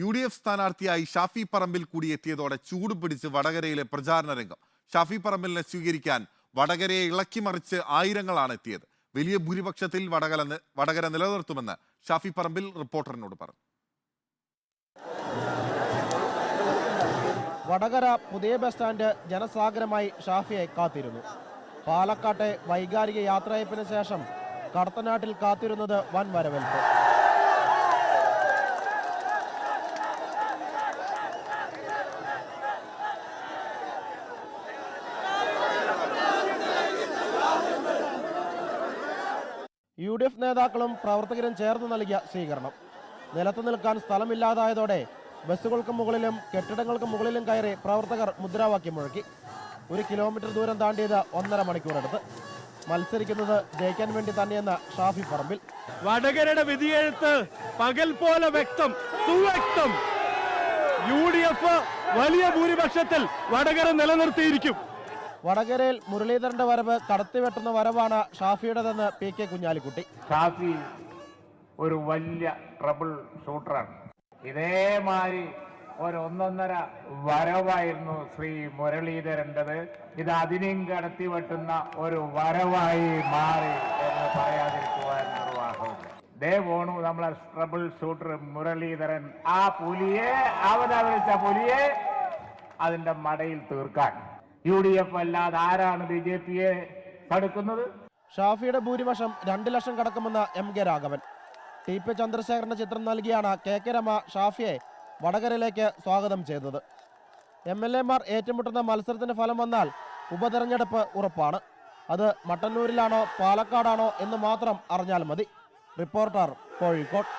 U D F സ്ഥാനാർത്ഥിയായി ഷാഫി പറമ്പിൽ കൂടി എത്തിയതോടെ ചൂട് പിടിച്ച് വടകരയിലെ പ്രചാരണ രംഗം. ഷാഫി പറമ്പിലിനെ സ്വീകരിക്കാൻ വടകരയെ ഇളക്കിമറിച്ച് ആയിരങ്ങളാണ് എത്തിയത്. വലിയ ഭൂരിപക്ഷത്തിൽ വടകര വടകര നിലനിർത്തുമെന്ന് ഷാഫി പറമ്പിൽ റിപ്പോർട്ടറിനോട് പറഞ്ഞു. വടകര പുതിയ ബസ് സ്റ്റാൻഡ് ജനസാഗരമായി ഷാഫിയെ കാത്തിരുന്നു. പാലക്കാട്ടെ വൈകാരിക യാത്രയപ്പിന് ശേഷം കടത്തനാട്ടിൽ കാത്തിരുന്നത് വൻ വരവേൽപ്പ്. യു ഡി എഫ് നേതാക്കളും പ്രവർത്തകരും ചേർന്ന് നൽകിയ സ്വീകരണം. നിലത്തു നിൽക്കാൻ സ്ഥലമില്ലാതായതോടെ ബസ്സുകൾക്ക് മുകളിലും കെട്ടിടങ്ങൾക്ക് മുകളിലും കയറി പ്രവർത്തകർ മുദ്രാവാക്യം മുഴക്കി. ഒരു കിലോമീറ്റർ ദൂരം താണ്ടിയത് ഒന്നര മണിക്കൂറെടുത്ത്. മത്സരിക്കുന്നത് ജയിക്കാൻ വേണ്ടി തന്നെയെന്ന് ഷാഫി പറമ്പിൽ. വടകരയുടെ വിധിയെഴുത്ത് പകൽ പോലെ വ്യക്തം സുവ്യക്തം. യു വലിയ ഭൂരിപക്ഷത്തിൽ വടകര നിലനിർത്തിയിരിക്കും. വടകരയിൽ മുരളീധരന്റെ വരവ് കടത്തിവെട്ടുന്ന വരവാണ് ഷാഫിയുടേതെന്ന് പി കെ കുഞ്ഞാലിക്കുട്ടി. ഷാഫി ഒരു വലിയ ട്രബിൾ ഷൂട്ടറാണ്. ഇതേമാതിരി ഒരു ഒന്നൊന്നര വരവായിരുന്നു ശ്രീ മുരളീധരന്റെത് ഇത് അതിനെയും കടത്തിവെട്ടുന്ന ഒരു വരവായി മാറി എന്ന് പറയാതിരിക്കുവാൻ നിർവാഹമില്ല ദേ പോണു നമ്മളെ ട്രബിൾ ഷൂട്ടർ മുരളീധരൻ. ആ പുലിയെ അവതരിച്ച പുലിയെ അതിന്റെ മടയിൽ തീർക്കാൻ. യു ഡി എഫ് അല്ലാതെ ആരാണ് ബി ജെ പിയെ തടുക്കുന്നത്? ഷാഫിയുടെ ഭൂരിപക്ഷം രണ്ട് ലക്ഷം കടക്കുമെന്ന് M K Raghavan. T P ചന്ദ്രശേഖരന്റെ ചിത്രം നൽകിയാണ് കെ കെ രമ ഷാഫിയെ വടകരയിലേക്ക് സ്വാഗതം ചെയ്തത്. എം എൽ എമാർ ഏറ്റുമുട്ടുന്ന മത്സരത്തിന്റെ ഫലം വന്നാൽ ഉപതെരഞ്ഞെടുപ്പ് ഉറപ്പാണ്. അത് മട്ടന്നൂരിലാണോ പാലക്കാടാണോ എന്ന് മാത്രം അറിഞ്ഞാൽ മതി. റിപ്പോർട്ടർ കോഴിക്കോട്.